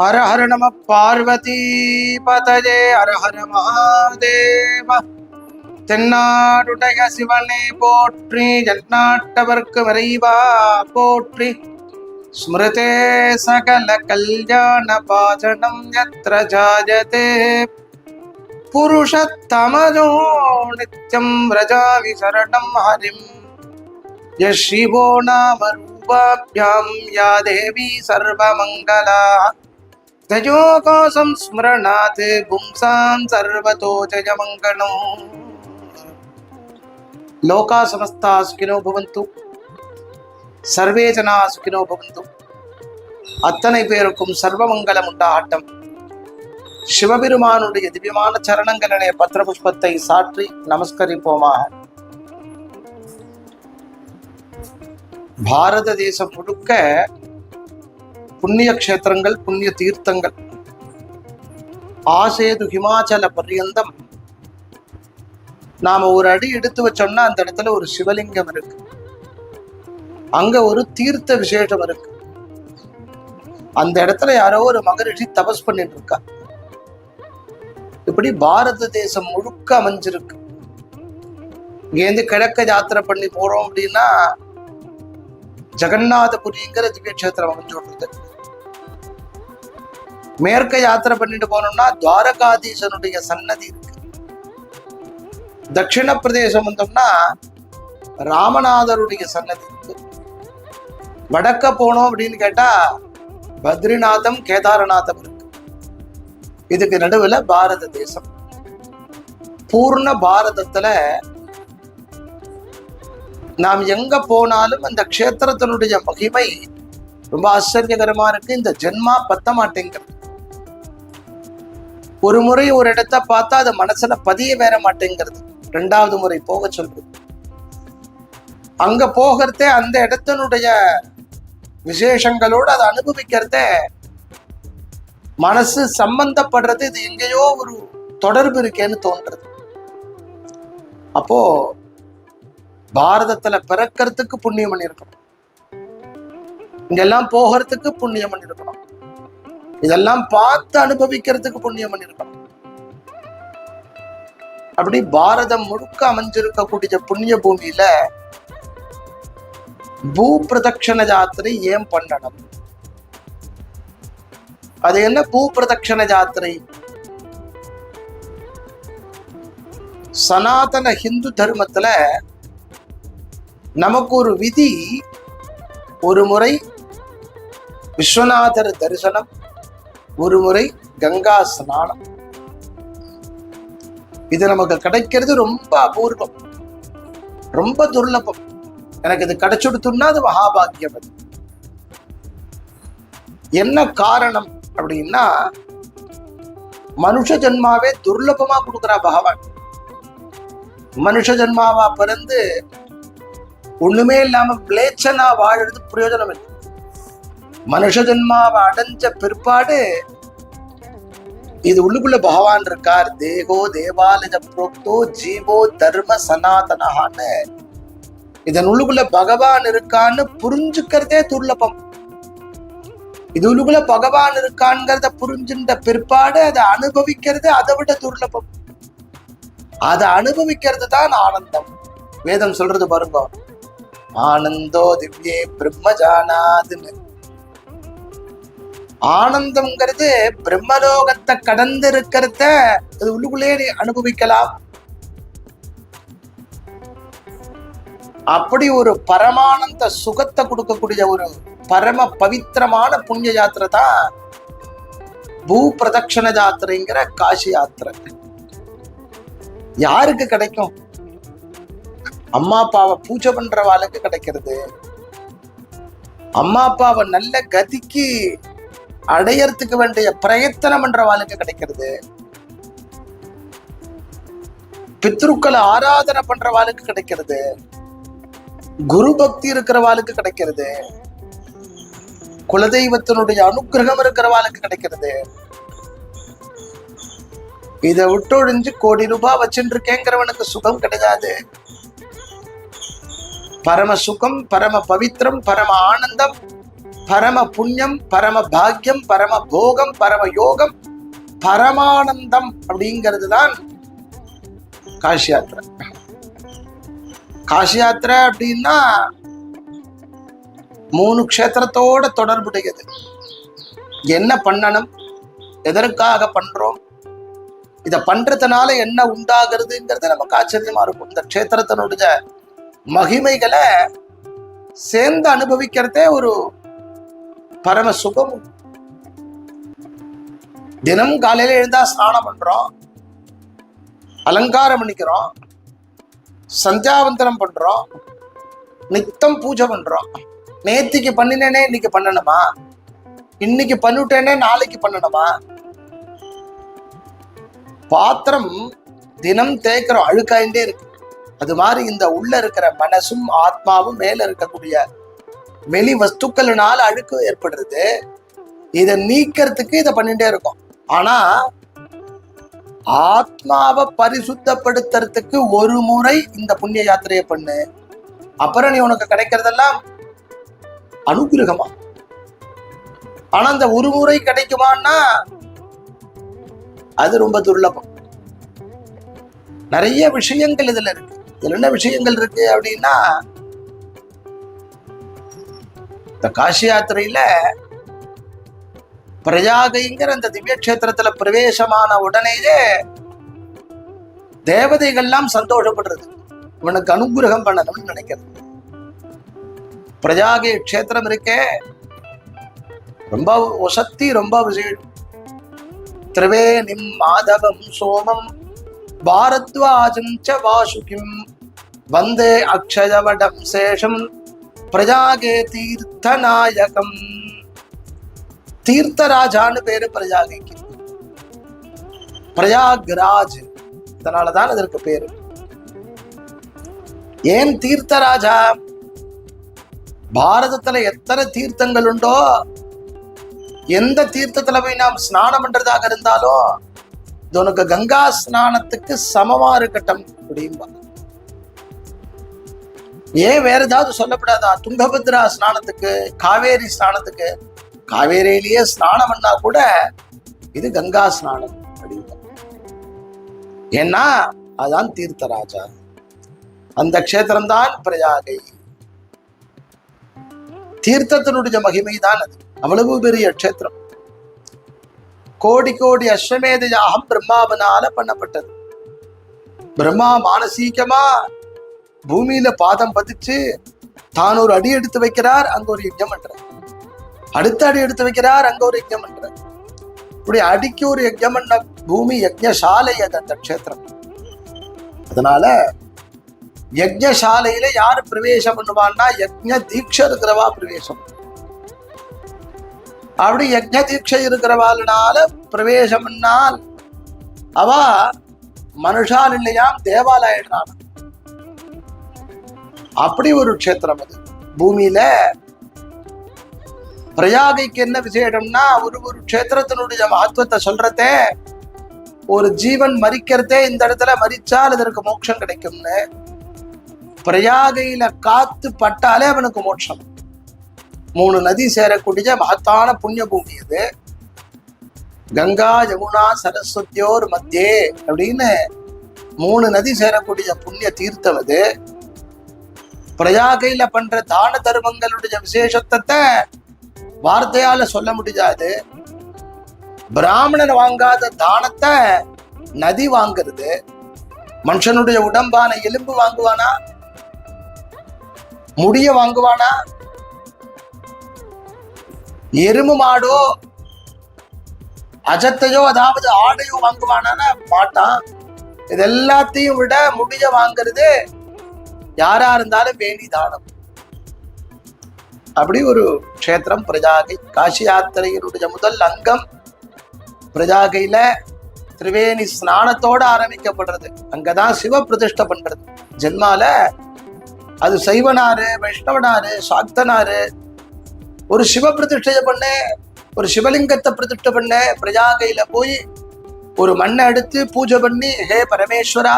ஹர ஹர நம பார்வதி பதஜே ஹர ஹர மகாதேவ தென்னாடுடைய சிவனை போற்றி ஜன்னாட்டவர்க்கு விரைவா போற்றி. ஸ்மிருதே சகல கல்யாண பாதனம் யத்ர ஜாயதே. புருஷத்தமதோ நித்யம் ரஜாவி சரணம் ஹரிம். யஷிவோ நாம ரூபாபியாம் யா தேவி சர்வமங்களா தஜோகோ சம்ஸ்மரணாத் பும்சான் சர்வதோ ஜயமங்கலோ லோகா சமஸ்தா சுகினோ பவந்து சர்வே ஜனா சுகினோ பவந்து அத்தனை பேருக்கும் சர்வமங்கலம் உண்டாகட்டும் சிவபெருமானுடைய திவ்யமான சரணங்களிலே பத்திரபுஷ்பத்தை சாற்றி நமஸ்கரிப்போமாக. பாரத தேசம் முழுக்க புண்ணிய கஷேத்திரங்கள் புண்ணிய தீர்த்தங்கள். ஆசேது ஹிமாச்சல பர்யந்தம். நாம ஒரு அடி எடுத்து வச்சோம்னா அந்த இடத்துல ஒரு சிவலிங்கம் இருக்கு. அங்க ஒரு தீர்த்த விசேஷம் இருக்கு. அந்த இடத்துல யாரோ ஒரு மகரிஷி தபஸ் பண்ணிட்டு இருக்கா. இப்படி பாரத தேசம் முழுக்க அமைஞ்சிருக்கு. இங்கேருந்து கிழக்க யாத்திரை பண்ணி போறோம் அப்படின்னா ஜெகநாதபுரிங்கிற திவ்ய கஷேத்திரம் அமைஞ்சு விடுறது மேற்க யாத்திரை பண்ணிட்டு போனோம்னா துவாரகாதீசனுடைய சன்னதி இருக்கு. தட்சிண பிரதேசம் வந்தோம்னா ராமநாதருடைய சன்னதி இருக்கு. வடக்க போனோம் அப்படின்னு கேட்டா பத்ரிநாதம் கேதாரநாதம் இருக்கு. இதுக்கு நடுவுல பாரத தேசம். பூர்ண பாரதத்துல நாம் எங்க போனாலும் அந்த க்ஷேத்திரத்தினுடைய மகிமை ரொம்ப ஆச்சரியகரமா இருக்கு. இந்த ஜென்மா பத்த மாட்டேங்கிறது ஒரு முறை ஒரு இடத்த பார்த்தா அது மனசுல பதிய வேற மாட்டேங்கிறது. ரெண்டாவது முறை போக சொல்றது. அங்க போகிறதே அந்த இடத்தினுடைய விசேஷங்களோடு அதை அனுபவிக்கிறத மனசு சம்பந்தப்படுறது இது எங்கேயோ ஒரு தொடர்பு இருக்கேன்னு தோன்றது. அப்போ பாரதத்துல பிறக்கிறதுக்கு புண்ணியம் பண்ணியிருக்கணும் இங்கெல்லாம் போகிறதுக்கு புண்ணியம் பண்ணியிருக்கணும் இதெல்லாம் பார்த்து அனுபவிக்கிறதுக்கு புண்ணியம் பண்ணியிருக்கணும் அப்படி பாரதம் முழுக்க அமைஞ்சிருக்கக்கூடிய புண்ணிய பூமியில பூ பிரதட்சண ஜாத்திரை ஏன் பண்ணணும்? அது என்ன பூ பிரதட்சண ஜாத்திரை? சனாதன ஹிந்து தர்மத்துல நமக்கு ஒரு விதி ஒரு முறை விஸ்வநாதர் தரிசனம் ஒரு முறை கங்கா ஸ்நானம். இது நமக்கு கிடைக்கிறது ரொம்ப அபூர்வம். ரொம்ப துர்லபம். எனக்கு இது கிடைச்சுடுத்துன்னா அது மகாபாகியம் அது. என்ன காரணம் அப்படின்னா மனுஷ ஜென்மாவே துர்லபமா கொடுக்குறா பகவான். மனுஷ ஜென்மாவா பிறந்து ஒண்ணுமே இல்லாம பிளேச்சனா வாழறது பிரயோஜனம் இல்லை. மனுஷ ஜென்மாவை அடைஞ்ச பிற்பாடு இது உள்ளுக்குள்ள பகவான் இருக்கார். தேகோ தேவாலய புரோக்தோ ஜீவோ தர்ம சனாதனஹான்னு. இதன் உள்ளுக்குள்ள பகவான் இருக்கான்னு புரிஞ்சுக்கிறதே துர்லபம். இது உள்ளுக்குள்ள பகவான் இருக்கான்ங்கிறத புரிஞ்சுட்ட பிற்பாடு அதை அனுபவிக்கிறது அதை விட துர்லபம். அதை அனுபவிக்கிறது தான் ஆனந்தம். வேதம் சொல்றது பாருங்க. ஆனந்தோ திவ்யே பிரம்மஜானாதுன்னு ஆனந்தம்ங்கிறது பிரம்மலோகத்தை கடந்து இருக்கிறத அது உள்ளுக்குள்ளே நீ அனுபவிக்கலாம். அப்படி ஒரு பரமானந்த சுகத்தை கொடுக்கக்கூடிய ஒரு பரம பவித்திரமான புண்ணிய யாத்திரை தான் பூ பிரதட்சண யாத்திரைங்கிற காசி யாத்திரை. யாருக்கு கிடைக்கும்? அம்மா அப்பாவை பூஜை பண்றவாளுக்கு கிடைக்கிறது. அம்மா அப்பாவை நல்ல கதிக்கு அடையறதுக்கு வேண்டிய பிரயத்தனம் பண்றவாளுக்கு கிடைக்கிறது. பித்ருக்களை ஆராதனை பண்ற பண்றவாளுக்கு கிடைக்கிறது. குரு பக்தி இருக்கிறவாளுக்கு கிடைக்கிறது. குலதெய்வத்தினுடைய அனுகிரகம் இருக்கிறவாளுக்கு கிடைக்கிறது. இதை விட்டொழிஞ்சு கோடி ரூபாய் வச்சுட்டு இருக்கேங்கிறவனுக்கு சுகம் கிடையாது. பரம சுகம் பரம பவித்திரம் பரம ஆனந்தம் பரம புண்ணியம் பரம பாக்கியம் பரம போகம் பரம யோகம் பரமானந்தம் அப்படிங்கிறது தான் காஷி யாத்திரை. காஷி யாத்திரை அப்படின்னா மூணு க்ஷேத்திரத்தோட தொடர்புடையது. என்ன பண்ணணும்? எதற்காக பண்றோம்? இதை பண்றதுனால என்ன உண்டாகிறதுங்கிறது நமக்கு ஆச்சரியமா இருக்கும். இந்த க்ஷேத்திரத்தினுடைய மகிமைகளை சேர்ந்து அனுபவிக்கிறதே ஒரு பரம சுகம். தினம் காலையில எழுந்தா ஸ்நானம் பண்றோம். அலங்காரம் பண்ணிக்கிறோம். சந்தியாவந்தனம் பண்றோம். நித்தம் பூஜை பண்றோம். நேத்திக்கு பண்ணினேனே இன்னைக்கு பண்ணணுமா? இன்னைக்கு பண்ணிட்டேனே நாளைக்கு பண்ணணுமா? பாத்திரம் தினம் தேய்க்கிறோம் அழுக்காயிண்டே இருக்கு. அது மாதிரி இந்த உள்ள இருக்கிற மனசும் ஆத்மாவும் மேல இருக்கக்கூடிய வெளி வஸ்துக்களினால அழுக்கு ஏற்படுறது. இதை நீக்கிறதுக்கு இதை பண்ணிட்டே இருக்கும். ஆனா ஆத்மாவை பரிசுத்தப்படுத்துறதுக்கு ஒரு முறை இந்த புண்ணிய யாத்திரையை பண்ணு. அப்புறம் நீ உனக்கு கிடைக்கிறதெல்லாம் அனுகிரகமா. ஆனா அந்த ஒரு முறை கிடைக்குமான்னா அது ரொம்ப துர்லபம். நிறைய விஷயங்கள் இதுல இருக்கு. இதுல என்ன விஷயங்கள் இருக்கு அப்படின்னா இந்த காசி யாத்திரையில பிரயாகைங்கிற அந்த திவ்ய கஷேத்திரத்துல பிரவேசமான உடனேயே தேவதைகள்லாம் சந்தோஷப்படுறது. இவனுக்கு அனுகிரகம் பண்ணணும்னு நினைக்கிறது. பிரயாகை க்ஷேத்திரம் இருக்கே. ரொம்ப ஒசத்தி ரொம்ப விசேஷம். திரிவேணிம் மாதவம் சோமம் பாரத்வாஜம் ச வாசுகிம். வந்தே அக்ஷயவடம் சேஷம் பிரஜாகே தீர்த்தநாயகம். தீர்த்தராஜான்னு பேரு பிரஜாகைக்கு பிரயாக்ராஜ். இதனாலதான் இதற்கு பேரு. ஏன் தீர்த்தராஜா? பாரதத்துல எத்தனை தீர்த்தங்கள் உண்டோ? எந்த தீர்த்தத்துல போய் நாம் ஸ்நானம் பண்றதாக இருந்தாலும் இது உனக்கு கங்கா ஸ்நானத்துக்கு சமமா இருக்கட்டும் அப்படின்பா ஏன் வேற ஏதாவது சொல்லப்படாதா துங்கபத்ரா ஸ்நானத்துக்கு காவேரி ஸ்நானத்துக்கு காவேரியிலேயே ஸ்நானம் பண்ணா கூட இது கங்கா ஸ்நானம் அப்படின்பா ஏன்னா அதான் தீர்த்தராஜா. அந்த க்ஷேத்திரம்தான் பிரயாகை. தீர்த்தத்தினுடைய மகிமை தான் அது. அவ்வளவு பெரிய க்ஷேத்திரம். கோடி கோடி அஸ்வமேத யாகம் பிரம்மாவனால பண்ணப்பட்டது. பிரம்மா மானசீகமா பூமியில பாதம் பதிச்சு தான் ஒரு அடி எடுத்து வைக்கிறார் அங்க ஒரு யஜ்ஞம் பண்றார். அடுத்த அடி எடுத்து வைக்கிறார் அங்க ஒரு யஜ்ஞம் பண்றார். இப்படி அடிக்கு ஒரு யஜ்ஞம் பண்ண பூமி யஜ்ஞசாலை அது அந்த க்ஷேத்திரம். அதனால யஜ்ஞசாலையில யாரு பிரவேசம் பண்ணுவான்னா யஜ்ஞ தீட்சை இருக்கிறவா பிரவேசம். அப்படி யஜ்ஞ தீட்சை இருக்கிறவாளுனால பிரவேசம் பண்ணால் அவ மனுஷால் இல்லையாம் தேவாலாயிடுறான் அப்படி ஒரு க்ஷேத்திரம் அது. பூமியில பிரயாகைக்கு என்ன விசேடம்னா ஒரு ஒரு க்ஷேத்திரத்தினுடைய மகத்துவத்தை சொல்றதே ஒரு ஜீவன் மறிக்கிறதே இந்த இடத்துல மறிச்சால் இதற்கு மோட்சம் கிடைக்கும்னு. பிரயாகையில காத்து பட்டாலே அவனுக்கு மோட்சம். மூணு நதி சேரக்கூடிய மகத்தான புண்ணிய பூமி அது. கங்கா யமுனா சரஸ்வதியோர் மத்தியே அப்படின்னு மூணு நதி சேரக்கூடிய புண்ணிய தீர்த்தம் அது. பிரயாகையில பண்ற தான தர்மங்களுடைய விசேஷத்தை வார்த்தையால சொல்ல முடியாது பிராமணன் வாங்காத தானத்தை நதி வாங்குறது. மனுஷனுடைய உடம்பான எலும்பு வாங்குவானா? முடிய வாங்குவானா? எருமை மாடோ? அஜத்தையோ அதாவது ஆடையோ வாங்குவானா மாட்டான். இது எல்லாத்தையும் விட முடிய வாங்குறது யாரா இருந்தாலும் வேண்டி தானம். அப்படி ஒரு க்ஷேத்திரம் பிரஜாகை காசி யாத்திரையினுடைய முதல் அங்கம் பிரஜாகையில திரிவேணி ஸ்நானத்தோட ஆரம்பிக்கப்படுறது. அங்கதான் சிவ பிரதிஷ்டை பண்றது. ஜென்மால அது சைவனாரு வைஷ்ணவனாரு சாக்தனாரு ஒரு சிவ பிரதிஷ்டையை பண்ண ஒரு சிவலிங்கத்தை பிரதிஷ்டை பண்ண பிரஜாகையில போய் ஒரு மண்ணை எடுத்து பூஜை பண்ணி ஹே பரமேஸ்வரா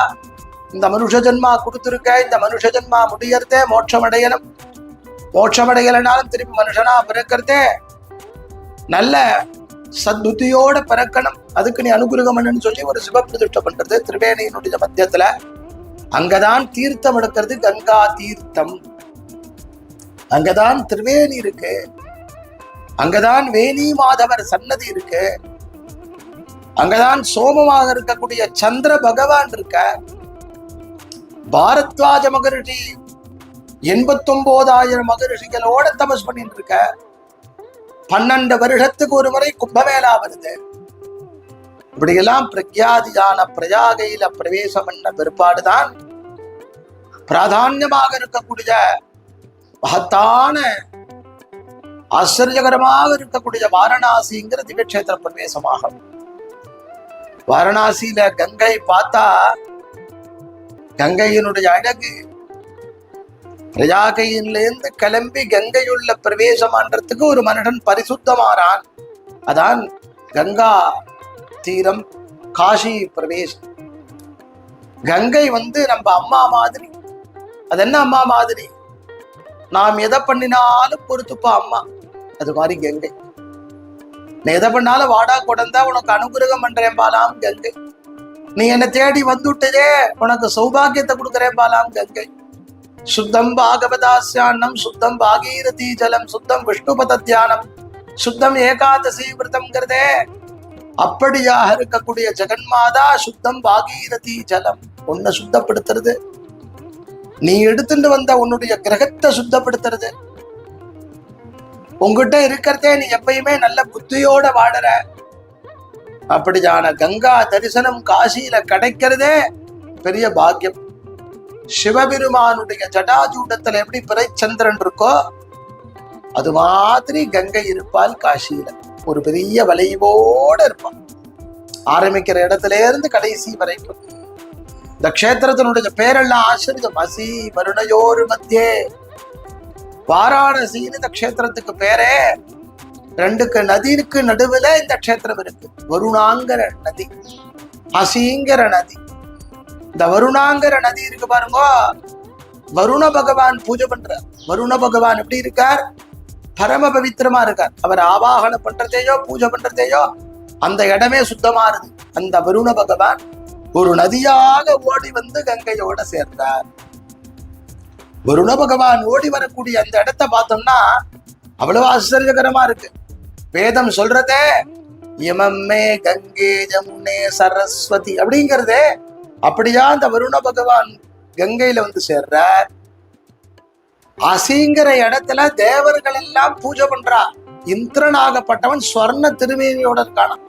இந்த மனுஷ ஜென்மா கொடுத்துருக்க இந்த மனுஷ ஜென்மா முடியறதே மோட்சம் அடையணும் மோட்சமடையலைனாலும் திருப்பி மனுஷனா பிறக்கிறதே. நல்ல சத்புத்தியோட பிறக்கணும். அதுக்கு நீ அனுகிரகம் பண்ணுன்னு சொல்லி ஒரு சிவப்பிரதிஷ்டை பண்றது திரிவேணியினுடைய மத்தியத்துல. அங்கதான் தீர்த்தம் எடுக்கிறது கங்கா தீர்த்தம். அங்கதான் திரிவேணி இருக்கு. அங்கதான் வேணி மாதவர் சன்னதி இருக்கு. அங்கதான் சோமமாக இருக்கக்கூடிய சந்திர பகவான் இருக்க. பாரத்வாஜ மகரிஷி எண்பத்தொன்பதாயிரம் மகரிஷிகளோட தபஸ் பண்ணிட்டு இருக்க பன்னெண்டு வருஷத்துக்கு ஒரு முறை கும்பமேளா வருது. இப்படியெல்லாம் பிரக்யாதியான பிரயாகையில பிரவேசம் பண்ண பிற்பாடுதான் பிராதான்யமாக இருக்கக்கூடிய மகத்தான ஆச்சரியகரமாக இருக்கக்கூடிய வாரணாசிங்கிற திவ்யக்ஷேத்திர பிரவேசமாகும். வாரணாசியில கங்கை பார்த்தா கங்கையினுடைய அழகு. பிரஜாகையிலிருந்து கிளம்பி கங்கையுள்ள பிரவேசமான்றதுக்கு ஒரு மனிதன் பரிசுத்தமாறான். அதான் கங்கா தீரம் காஷி பிரவேசம். கங்கை வந்து நம்ம அம்மா மாதிரி. அது என்ன அம்மா மாதிரி? நாம் எதை பண்ணினாலும் பொறுத்துப்பா அம்மா. அது மாதிரி கங்கை. நீ எதை பண்ணாலும் வாடா கொடந்தா உனக்கு அனுகிரகம் பண்றேன் பாலாம் கங்கை. நீ என்னை தேடி வந்துட்டதே உனக்கு சௌபாகியத்தை கொடுக்குறேன் பாலாம் கங்கை. சுத்தம் பாகவதாசியானம் சுத்தம் பாகீரதி ஜலம் சுத்தம் விஷ்ணுபத தியானம் சுத்தம் ஏகாதசி விரதம்ங்கிறதே அப்படியாக இருக்கக்கூடிய ஜெகன்மாதா சுத்தம் பாகீரதி ஜலம். உன்னை சுத்தப்படுத்துறது. நீ எடுத்துட்டு வந்த உன்னுடைய கிரகத்தை சுத்தப்படுத்துறது. உங்ககிட்ட இருக்கிறதே நீ எப்பயுமே நல்ல புத்தியோட வாழற. அப்படியான கங்கா தரிசனம் காசியில கிடைக்கிறதே பெரிய பாக்கியம். சிவபெருமானுடைய ஜடாஜூடத்துல எப்படி பிறைச்சந்திரன் இருக்கோ அது மாதிரி கங்கை இருப்பால் காசியில. ஒரு பெரிய வளைவோட இருப்பான் ஆரம்பிக்கிற இடத்துல இருந்து கடைசி வரைக்கும். இந்த க்ஷேத்திரத்தினுடைய பேரெல்லாம் ஆசிரியம் அசி வருணையோர் மத்தியே. வாராணசின்னு இந்த க்ஷேத்திரத்துக்கு பேரே. ரெண்டுக்கு நதிக்கு நடுவுல இந்த க்ஷேத்திரம் இருக்கு. வருணாங்கிற நதி. அசிங்கிற நதி. இந்த வருணாங்கிற நதி இருக்கு பாருங்க. வருண பகவான் பூஜை பண்ற வருண பகவான் எப்படி இருக்கார்? பரம பவித்திரமா இருக்கார். அவர் ஆவாகனம் பண்றதையோ பூஜை பண்றதையோ அந்த இடமே சுத்தமா இருக்கு. அந்த வருண பகவான் ஒரு நதியாக ஓடி வந்து கங்கையோட சேர்ந்தார். வருண பகவான் ஓடி வரக்கூடிய அந்த இடத்த பார்த்தோம்னா அவ்வளவு ஆச்சரியகரமா இருக்கு. வேதம் சொல்றதே? இமம்மே கங்கை ஜமுனே சரஸ்வதி அப்படிங்கிறதே. அப்படியா அந்த வருண பகவான் கங்கையில வந்து சேர்றார்? அசிங்கிற இடத்துல தேவர்கள் எல்லாம் பூஜை பண்றா. இந்திரனாகப்பட்டவன் ஸ்வர்ண திருமேனியோட இருக்கானாம்.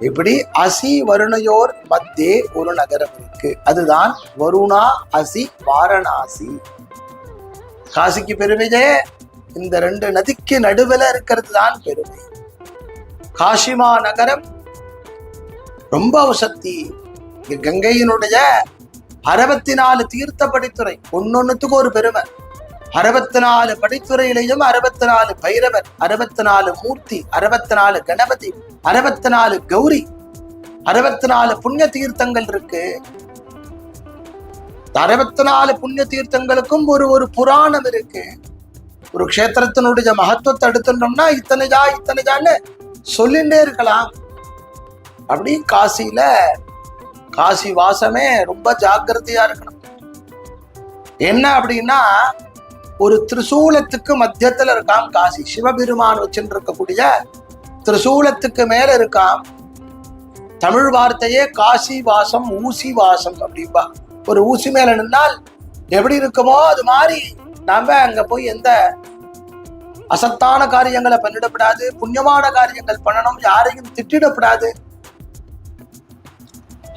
இப்படி அசி வருணையோர் மத்தியே ஒரு நகரம் இருக்கு. அதுதான் வருணா அசி வாரணாசி. காசிக்கு பெருமையே இந்த ரெண்டு நதிக்கு நடுவுல இருக்கிறது தான் பெருமை. காஷிமா நகரம் ரொம்ப சக்தி கங்கையினுடைய அறுபத்தி நாலு தீர்த்த படித்துறை ஒன்னொன்னுத்துக்கு ஒரு பெருமை. அறுபத்தி நாலு படித்துறையிலையும் அறுபத்தி நாலு பைரவர் அறுபத்தி நாலு மூர்த்தி அறுபத்தி நாலு கணபதி அறுபத்தி நாலு கௌரி அறுபத்தி நாலு புண்ணிய தீர்த்தங்கள் இருக்கு. அறுபத்தி நாலு புண்ணிய தீர்த்தங்களுக்கும் ஒரு ஒரு புராணம் இருக்கு. ஒரு க்ஷேத்திரத்தினுடைய மகத்துவத்தை எடுத்துட்டோம்னா இத்தனை ஜா இத்தனை ஜான்னு சொல்லிகிட்டே இருக்கலாம். அப்படி காசியில காசி வாசமே ரொம்ப ஜாக்கிரதையா இருக்கணும். என்ன அப்படின்னா ஒரு திரிசூலத்துக்கு மத்தியத்துல இருக்காம் காசி. சிவபெருமான் வச்சுட்டு இருக்கக்கூடிய திரிசூலத்துக்கு மேல இருக்காம். தமிழ் வார்த்தையே காசி வாசம் ஊசி வாசம் அப்படிம்பா. ஒரு ஊசி மேல நின்னால் எப்படி இருக்குமோ அது மாதிரி நாம அங்க போய் எந்த அசத்தான காரியங்களை பண்ணிடப்படாது புண்ணியமான காரியங்கள் பண்ணணும் யாரையும் திட்டிடப்படாது.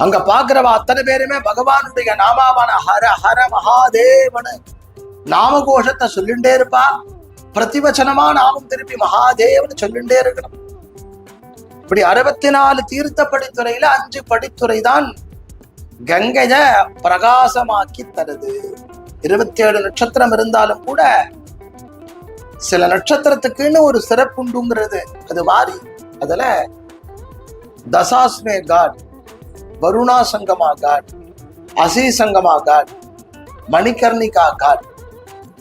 அங்க பாக்குறவா அத்தனை பேருமே பகவானுடைய நாமாவான ஹர ஹர மகாதேவனு நாமகோஷத்தை சொல்லிண்டே இருப்பா. பிரதிவச்சனமா நாமம் திருப்பி மகாதேவன் சொல்லிண்டே இருக்கணும். இப்படி அறுபத்தி நாலு தீர்த்த படித்துறையில அஞ்சு படித்துறை தான் கங்கைய பிரகாசமாக்கி தருது. இருபத்தி ஏழு நட்சத்திரம் இருந்தாலும் கூட சில நட்சத்திரத்துக்குன்னு ஒரு சிறப்புண்டுங்கிறது அது மாறி அதுல தசாஸ்மே காட் வருணா சங்கமா காட் அசி சங்கமா காட் மணிகர்ணிகா காட்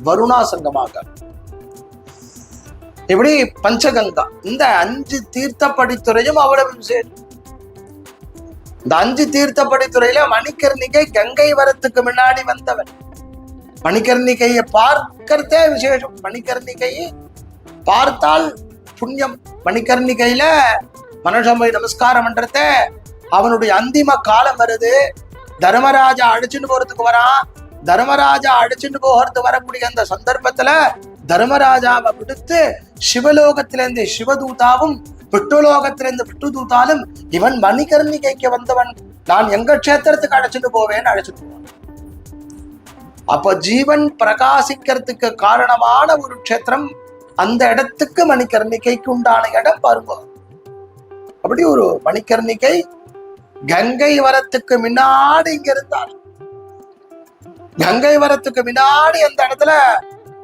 வருணா சங்கமாக இப்படி பஞ்சகங்கா இந்த அஞ்சு தீர்த்தப்படித்துறையும் அவ்வளவு விசேஷம் இந்த அஞ்சு தீர்த்தப்படித்துறையில மணிக்கர்ணிகை கங்கை வரத்துக்கு முன்னாடி வந்தவன். மணிகர்ணிகையை பார்க்கறதே விசேஷம். மணிகர்ணிகையை பார்த்தால் புண்ணியம். மணிக்கர்ணிகையில மனுஷன் போய் நமஸ்காரம் பண்றத அவனுடைய அந்திம காலம் வருது. தர்மராஜா அடிச்சுட்டு போறதுக்கு வரான் தர்மராஜா அடிச்சுட்டு போகிறது வரக்கூடிய அந்த சந்தர்ப்பத்துல தர்மராஜாவை விடுத்து சிவலோகத்திலிருந்து சிவதூதாவும் விட்டுலோகத்திலிருந்து விட்டுதூதாலும் இவன் மணிகர்ணிகைக்கு வந்தவன். நான் எங்க க்ஷேத்திரத்துக்கு அழைச்சிட்டு போவேன்னு அழைச்சிட்டு போவான். அப்ப ஜீவன் பிரகாசிக்கிறதுக்கு காரணமான ஒரு க்ஷேத்திரம் அந்த இடத்துக்கு மணிக்கர்ணிகைக்கு உண்டான இடம் பாருங்க. அப்படி ஒரு மணிக்கர்ணிகை கங்கை வரத்துக்கு முன்னாடி இங்க இருந்தார். கங்கை வரத்துக்கு முன்னாடி அந்த இடத்துல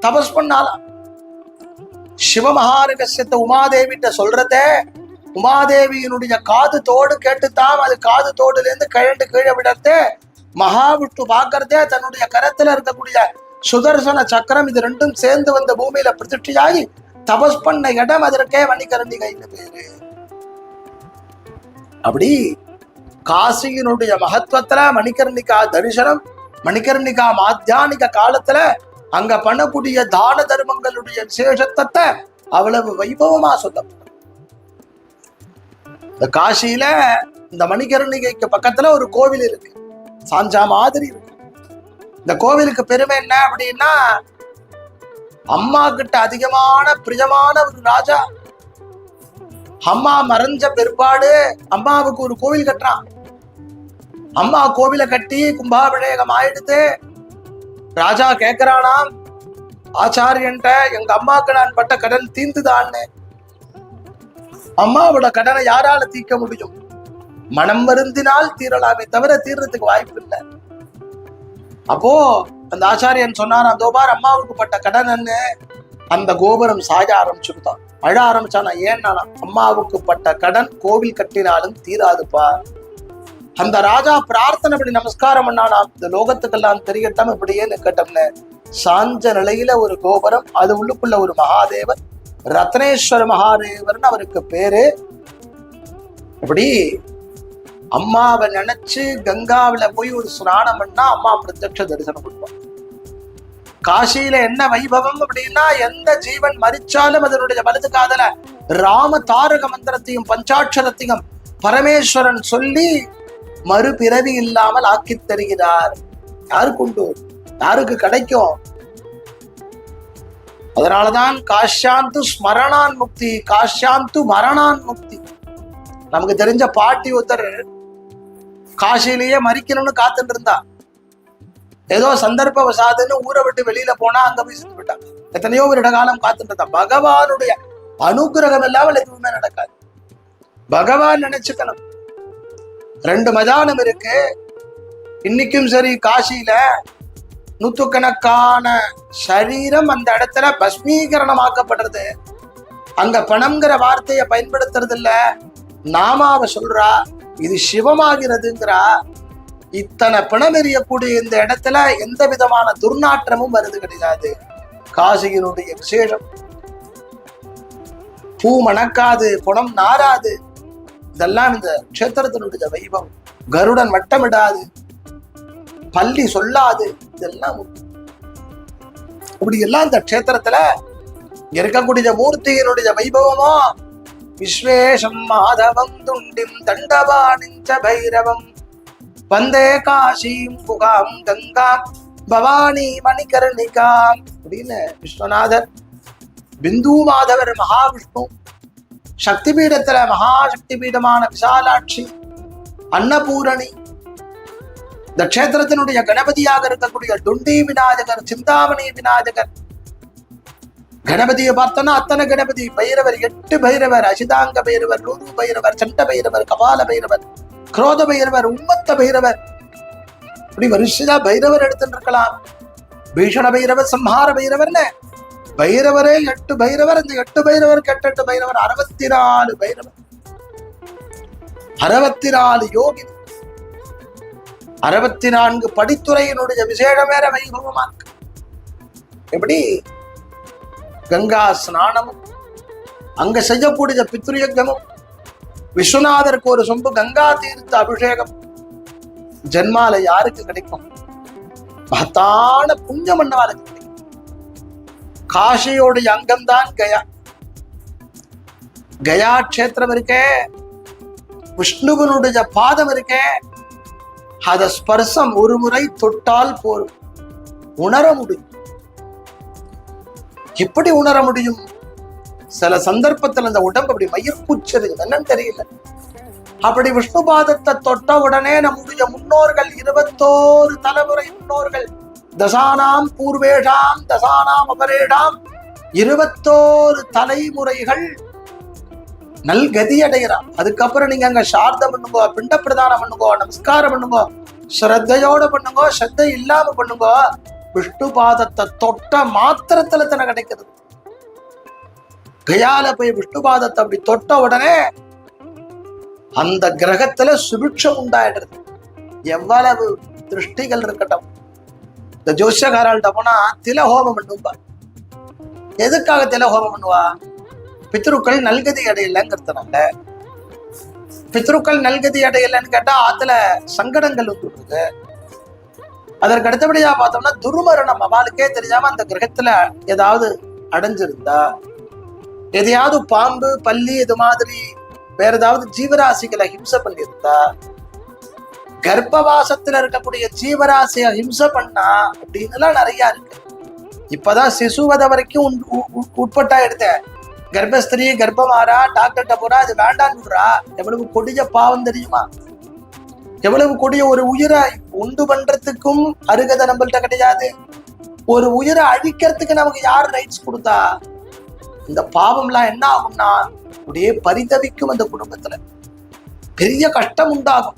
தபஸ் பண்ணாலாம் சிவமகாரகசியத்தை உமாதேவிட்ட சொல்றத உமாதேவியினுடைய காது தோடு கேட்டுத்தான் அது காது தோடுல இருந்து கிழண்டு கீழே விடறது மகாவிஷ்ணு பார்க்கறதே தன்னுடைய கரத்துல இருக்கக்கூடிய சுதர்சன சக்கரம் இது ரெண்டும் சேர்ந்து வந்த பூமியில பிரதிஷ்டியாகி தபஸ் பண்ண இடம் அதற்கே வணிகரண்டிகைன்னு பேரு. அப்படி காசியினுடைய மகத்துவத்துல மணிகர்ணிகா தரிசனம் மணிகர்ணிகா மாத்தியானிக காலத்துல அங்க பண்ணக்கூடிய தான தர்மங்களுடைய விசேஷத்தை அவ்வளவு வைபவமா சொல்லப்படும். இந்த காசியில இந்த மணிகர்ணிகைக்கு பக்கத்துல ஒரு கோவில் இருக்கு. சாஞ்சா மாதிரி இருக்கு. இந்த கோவிலுக்கு பெருமை என்ன அப்படின்னா அம்மா கிட்ட அதிகமான பிரியமான ஒரு ராஜா. அம்மா மறைஞ்ச பிற்பாடு அம்மாவுக்கு ஒரு கோவில் கட்டுறான். அம்மா கோவிலை கட்டி கும்பாபிஷேகம் ஆயிடுத்து ராஜா கேக்குறானாம் ஆச்சாரியன்ட்ட எங்க அம்மாக்கு நான் பட்ட கடன் தீந்துதான்னு. அம்மாவோட கடனை யாரால தீர்க்க முடியும்? மனம் வருந்தினால் தீரலாமே தவிர தீர்றதுக்கு வாய்ப்பு இல்லை. அப்போ அந்த ஆச்சாரியன் சொன்னார் அந்த பார் அம்மாவுக்கு பட்ட கடன்னு அந்த கோபுரம் சாய ஆரம்பிச்சுட்டான் அழ ஆரம்பிச்சானா ஏன்னா அம்மாவுக்கு பட்ட கடன் கோவில் கட்டினாலும் தீராதுப்பா. அந்த ராஜா பிரார்த்தனை படி நமஸ்காரம் பண்ணானா இந்த லோகத்துக்கெல்லாம் தெரியட்டும் இப்படியே நிக்கட்டும்னு சாஞ்ச நிலையில ஒரு கோபுரம் அது உள்ளுக்குள்ள ஒரு மகாதேவர் ரத்னேஸ்வர மகாதேவர்னு அவருக்கு பேரு. இப்படி அம்மாவை நினைச்சு கங்காவில போய் ஒரு ஸ்நானம் பண்ணா அம்மா பிரத்யட்ச தரிசனம் கொடுப்பான் காசியில என்ன வைபவம் அப்படின்னா எந்த ஜீவன் மறிச்சாலும் அதனுடைய வலது காதல ராம தாரக மந்திரத்தையும் பஞ்சாட்சரத்தையும் பரமேஸ்வரன் சொல்லி மறுபிறவி இல்லாமல் ஆக்கி தருகிறார். யாருக்கு உண்டு யாருக்கு கிடைக்கும்? அதனாலதான் காஷ்யாந்து ஸ்மரணான் முக்தி காஷ்யாந்து மரணான் முக்தி. நமக்கு தெரிஞ்ச பாட்டி ஒருத்தர் காசிலேயே மறிக்கணும்னு காத்துட்டு இருந்தா. ஏதோ சந்தர்ப்ப வசாதுன்னு ஊரை விட்டு வெளியில போனா அங்க போய் செத்து விட்டான் எத்தனையோ ஒரு காலம் காத்துட்டு இருந்தான் பகவானுடைய அனுகிரகம் இல்லாமல் எதுவுமே நடக்காது. பகவான் நினைச்சுக்கணும். ரெண்டு மதானம் இருக்கு. இன்னைக்கும் சரி காசியில நூத்துக்கணக்கான சரீரம் அந்த இடத்துல பஸ்மீகரணமாக்கப்படுறது. அங்க பணம்ங்கிற வார்த்தையை பயன்படுத்துறது இல்ல நாமாவை சொல்றா. இது சிவமாகிறதுங்கிறா? இத்தனை பிணம் எறியக்கூடிய இந்த இடத்துல எந்த விதமான துர்நாற்றமும் வருது கிடையாது. காசியினுடைய விசேஷம். பூ மணக்காது புணம் நாராது. இதெல்லாம் இந்த க்ஷேத்திரத்தினுடைய வைபவம். கருடன் வட்டமிடாது. பள்ளி சொல்லாது. இதெல்லாம் உண்டு. இப்படி எல்லாம் இந்த க்ஷேத்திரத்துல இருக்கக்கூடிய மூர்த்தியினுடைய வைபவமோ விஸ்வேஷம் மாதவம் துண்டிம் தண்டபாணிஞ்ச பைரவம் வந்தே காஷீம் குகாம் கங்கா பவானி மணிகர்ணிகா அப்படின்னு விஸ்வநாதர் பிந்து மாதவர் மகாவிஷ்ணு சக்தி பீடத்துல மகாசக்தி பீடமான விசாலாட்சி அன்னபூரணி இந்த கஷேத்திரத்தினுடைய கணபதியாக இருக்கக்கூடிய டுண்டி விநாயகர் சிந்தாமணி விநாயகர் கணபதியை பார்த்தோன்னா அத்தனை கணபதி பைரவர் எட்டு பைரவர் அசிதாங்க பைரவர் லூரு பைரவர் சண்ட பைரவர் கபால பைரவர் குரோத பைரவர் உம்மத்த பைரவர். இப்படி வரிசையா பைரவர் எடுத்துட்டு இருக்கலாம் பீஷண பைரவர் சம்ஹார பைரவர்னு. பைரவரே எட்டு பைரவர் இந்த எட்டு பைரவர் கெட்டெட்டு பைரவர் அறுபத்தி நாலு பைரவர். அறுபத்தி நாலு யோகி. அறுபத்தி நான்கு படித்துறையினுடைய விசேட வேற வைபவமா இருக்கு எப்படி? கங்கா ஸ்நானமும் அங்க செய்யக்கூடிய பித்ருயக்கமும் விஸ்வநாதருக்கு ஒரு சொம்பு கங்கா தீர்த்த அபிஷேகம் ஜென்மால யாருக்கு கிடைக்கும்? மகத்தான புண்ணியம் மன்னவாளுக்கு கிடைக்கும். காசியோடைய அங்கம்தான் கயா. கயா கஷேத்திரம் இருக்கே விஷ்ணுவனுடைய பாதம் இருக்கே அத ஸ்பர்சம் ஒரு முறை தொட்டால் போரும். உணர முடியும். எப்படி உணர முடியும்? சில சந்தர்ப்பத்துல அந்த உடம்பு அப்படி மயிர்கூச்சது என்னன்னு தெரியல. அப்படி விஷ்ணு பாதத்தை தொட்ட உடனே நம்முடைய முன்னோர்கள் இருபத்தோரு தலைமுறை முன்னோர்கள் தசானாம் பூர்வேஷாம் தசானாம் அபரேஷாம் இருபத்தோரு தலைமுறைகள் நல்கதி அடைகிறான் அதுக்கப்புறம் நீங்க அங்க சார்தம் பண்ணுங்கோ பிண்ட பிரதானம் பண்ணுங்கோ நமஸ்காரம் பண்ணுங்கோ ஸ்ரத்தையோட பண்ணுங்கோ ஸ்ரத்தை இல்லாம பண்ணுங்கோ விஷ்ணு பாதத்தை தொட்ட மாத்திரத்துல தன கிடைக்கிறது கயால போய் விஷ்ணு பாதத்தை அப்படி தொட்ட உடனே அந்த கிரகத்துல சுபிக்ஷம் உண்டாயிடுறது எவ்வளவு திருஷ்டிகள் இருக்கட்டும். இந்த ஜோசியக்காராள்கிட்ட போனா திலஹோமம் பண்ணுவா எதுக்காக திலஹோமம் பண்ணுவா? பித்ருக்கள் நல்கதி அடையலைங்கிறதுனால. பித்ருக்கள் நல்கதி அடையலைன்னு கேட்டா ஆத்துல சங்கடங்கள் வந்துடுது. அதற்கு அடுத்தபடியா பார்த்தோம்னா துர்மரணம் அவளுக்கே தெரியாம அந்த கிரகத்துல ஏதாவது அடைஞ்சிருந்தா எதையாவது பாம்பு பள்ளி இது மாதிரி வேற ஏதாவது ஜீவராசிகளை ஹிம்சை பண்ணியிருந்தா கர்ப்பவாசத்துல இருக்கக்கூடிய ஜீவராசியை ஹிம்சை பண்ணா அப்படின்னுலாம் நிறைய இருக்கு. இப்பதான் சிசுவதை வரைக்கும் உட்- உட்பட்டா எடுத்தேன் கர்ப்பஸ்திரி கர்ப்பமாறா டாக்டர்கிட்ட போறா அது வேண்டான்னு விடுறா எவ்வளவு கொடிய பாவம் தெரியுமா? எவ்வளவு கொடிய ஒரு உயிரை உண்டு பண்றதுக்கும் அருகதை நம்மள்கிட்ட கிடையாது. ஒரு உயிரை அழிக்கிறதுக்கு நமக்கு யார் ரைட்ஸ் கொடுத்தா? இந்த பாவம்லாம் என்ன ஆகும்னா அப்படியே பரிதவிக்கும் அந்த குடும்பத்துல. பெரிய கஷ்டம் உண்டாகும்.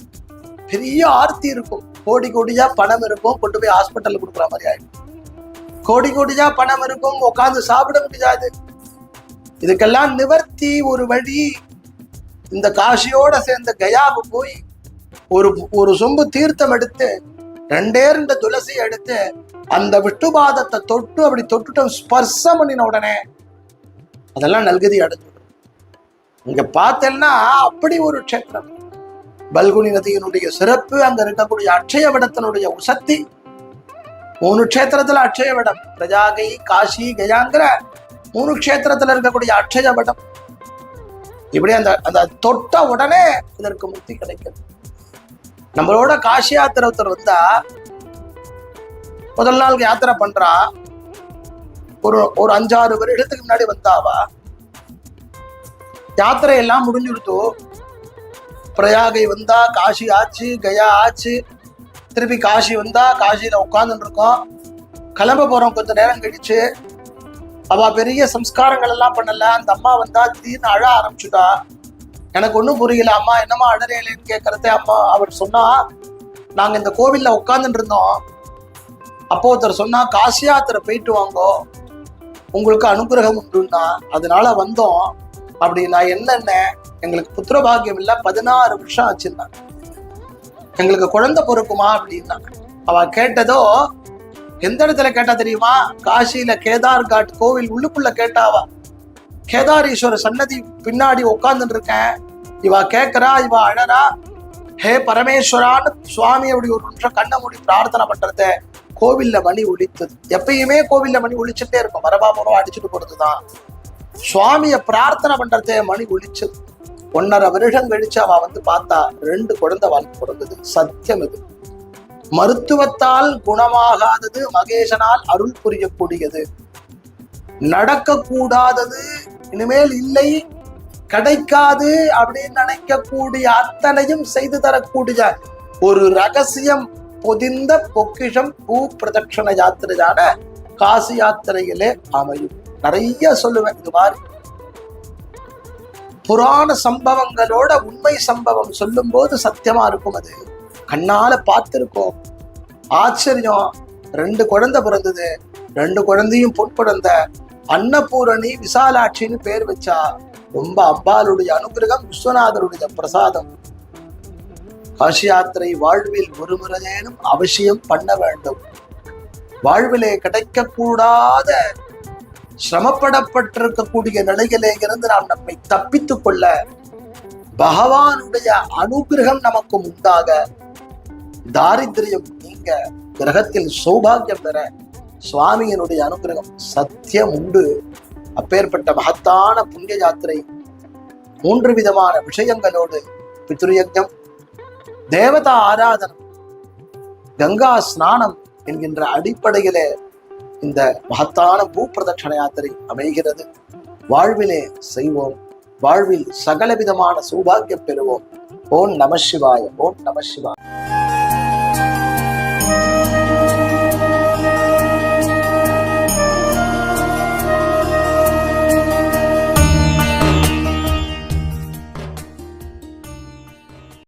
பெரிய ஆர்த்தி இருக்கும். கோடி கோடியா பணம் இருக்கும் கொண்டு போய் ஹாஸ்பிட்டல் கொடுக்குற மாதிரி ஆயிடும். கோடி கோடியா பணம் இருக்கும் உட்காந்து சாப்பிட முடியாது. இதுக்கெல்லாம் நிவர்த்தி ஒரு வழி. இந்த காசியோட சேர்ந்த கயாவு போய் ஒரு ஒரு சொம்பு தீர்த்தம் எடுத்து ரெண்டே ரெண்டு துளசி எடுத்து அந்த விட்டுபாதத்தை தொட்டு அப்படி தொட்டுட்டு ஸ்பர்சம் பண்ணின உடனே அதெல்லாம் நல்கதி அடைஞ்சிடும் இங்க பார்த்தேன்னா அப்படி ஒரு க்ஷேத்திரம். பல்குனி நதியினுடைய சிறப்பு அங்க இருக்கக்கூடிய அட்சய விடத்தினுடைய உசக்தி மூணு க்ஷேத்திரத்துல அட்சய விடம் பிரஜாகை காசி கயாங்கிற மூணு க்ஷேத்திரத்துல இருக்கக்கூடிய அட்சய விடம் இப்படி அந்த அந்த தொட்ட உடனே இதற்கு முக்தி கிடைக்குது நம்மளோட காசி யாத்திரை ஒருத்தர் வந்தா முதல் நாள் யாத்திரை பண்றா. ஒரு ஒரு அஞ்சாறு வருடத்துக்கு முன்னாடி வந்தாவா? யாத்திரை எல்லாம் முடிஞ்சுடுத்து. பிரயாகை வந்தா காசி ஆச்சு கயா ஆச்சு. திருப்பி காசி வந்தா காசியில உட்காந்துட்டு இருக்கோம். கிளம்ப போறோம் கொஞ்ச நேரம் கழிச்சு. அவ பெரிய சம்ஸ்காரங்கள் எல்லாம் பண்ணல. அந்த அம்மா வந்தா திடீர்னு அழ ஆரம்பிச்சுட்டா. எனக்கு ஒண்ணும் புரியல. அம்மா என்னம்மா அழறேலேன்னு கேட்கறதே அம்மா அவர் சொன்னா நாங்க இந்த கோவில்ல உட்கார்ந்துட்டு இருந்தோம் அப்போ ஒருத்தர் சொன்னா காசியாத்தரை போயிட்டு வாங்கோ. உங்களுக்கு அனுகிரகம் உண்டுன்னா அதனால வந்தோம். அப்படின்னா என்னென்ன எங்களுக்கு புத்திர இல்லை இல்ல பதினாறு வருஷம் ஆச்சுன்னா. எங்களுக்கு குழந்தை பொறுக்குமா அப்படின்னா அவ கேட்டதோ எந்த இடத்துல கேட்டா தெரியுமா? காசியில கேதார் காட் கோவில் உள்ளுக்குள்ள கேட்டாவா? கேதாரீஸ்வர சன்னதி பின்னாடி உட்கார்ந்துட்டு இருக்கேன் இவா கேட்குறா இவ அழறா. ஹே பரமேஸ்வரான்னு சுவாமி அப்படி ஒரு நிமிஷம் கண்ணை மூடி பிரார்த்தனை பண்றத கோவில்ல மணி ஒழித்தது. எப்பயுமே கோவில்ல மணி ஒழிச்சுட்டே இருக்கும். மரபாபுரம் அடிச்சுட்டு போறதுதான். சுவாமிய பிரார்த்தனை பண்றதே மணி ஒழிச்சது. ஒன்னரை வருஷம் கழிச்சு அவ வந்து பார்த்தா ரெண்டு குழந்தை வாழ்க்கை பிறந்தது. சத்தியம் இது மருத்துவத்தால் குணமாகாதது மகேசனால் அருள் புரியக்கூடியது. நடக்கக்கூடாதது இனிமேல் இல்லை கிடைக்காது அப்படின்னு நினைக்கக்கூடிய அத்தனையும் செய்து தரக்கூடிய ஒரு ரகசியம் பொதிந்த பொக்கிஷம் பூ பிரதட்சண யாத்திரையான காசி யாத்திரையிலே அமையும். நிறைய சொல்லுவேன் இது மாதிரி. புராண சம்பவங்களோட உண்மை சம்பவம் சொல்லும் போது சத்தியமா இருக்கும் அது. கண்ணால பார்த்திருக்கோம். ஆச்சரியம். ரெண்டு குழந்தை பிறந்தது. ரெண்டு குழந்தையும் பொன் குழந்தை அன்னபூரணி விசாலாட்சின்னு பேர் வச்சா ரொம்ப அம்பாளுடைய அனுகிரகம் விஸ்வநாதருடைய பிரசாதம். காசி யாத்திரை வாழ்வில் ஒரு முறையேனும் அவசியம் பண்ண வேண்டும். வாழ்விலே கிடைக்கக்கூடாத சிரமப்படப்பட்டிருக்கக்கூடிய நிலையிலே இருந்து நாம் நம்மை தப்பித்துக் கொள்ள பகவானுடைய அனுகிரகம் நமக்கு உண்டாக தாரித்திரியம் நீங்க கிரகத்தில் சௌபாகியம் பெற சுவாமியினுடைய அனுகிரகம் சத்தியம் உண்டு. அப்பேற்பட்ட மகத்தான புண்ணிய யாத்திரை மூன்று விதமான விஷயங்களோடு பித்ருயஜம் தேவதா ஆராதனம் கங்கா ஸ்நானம் என்கின்ற அடிப்படையிலே இந்த மகத்தான பூ பிரதட்சண யாத்திரை அமைகிறது. வாழ்விலே செய்வோம். வாழ்வில் சகலவிதமான சௌபாகியம் பெறுவோம். ஓம் நம சிவாய ஓம் நம சிவாய.